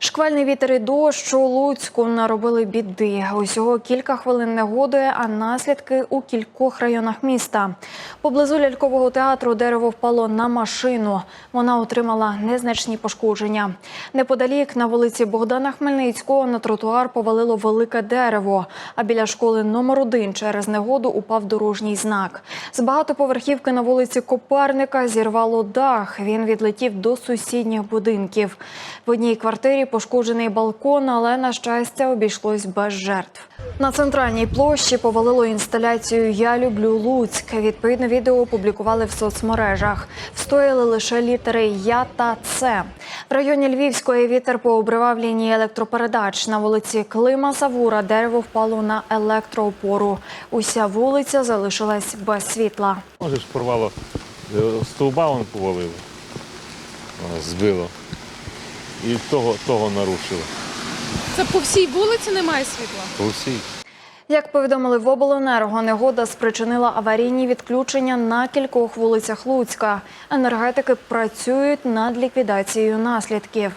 Шквальний вітер і дощ у Луцьку наробили біди. Усього кілька хвилин негоди, а наслідки у кількох районах міста. Поблизу лялькового театру дерево впало на машину. Вона отримала незначні пошкодження. Неподалік на вулиці Богдана Хмельницького на тротуар повалило велике дерево. А біля школи номер 1 через негоду упав дорожній знак. З багатоповерхівки на вулиці Коперника зірвало дах. Він відлетів до сусідніх будинків. В одній квартирі пошкоджений балкон, але на щастя обійшлось без жертв. На центральній площі повалило інсталяцію Я люблю Луцьк. Відповідне відео опублікували в соцмережах. Встояли лише літери Я та Це. В районі Львівської вітер пообривав лінії електропередач. На вулиці Клима Савура дерево впало на електроопору. Уся вулиця залишилась без світла. Може ж порвало е, стовба он повалило, збило. І того, того нарушили. Це по всій вулиці немає світла. По всій. Як повідомили в обленерго, негода спричинила аварійні відключення на кількох вулицях Луцька. Енергетики працюють над ліквідацією наслідків.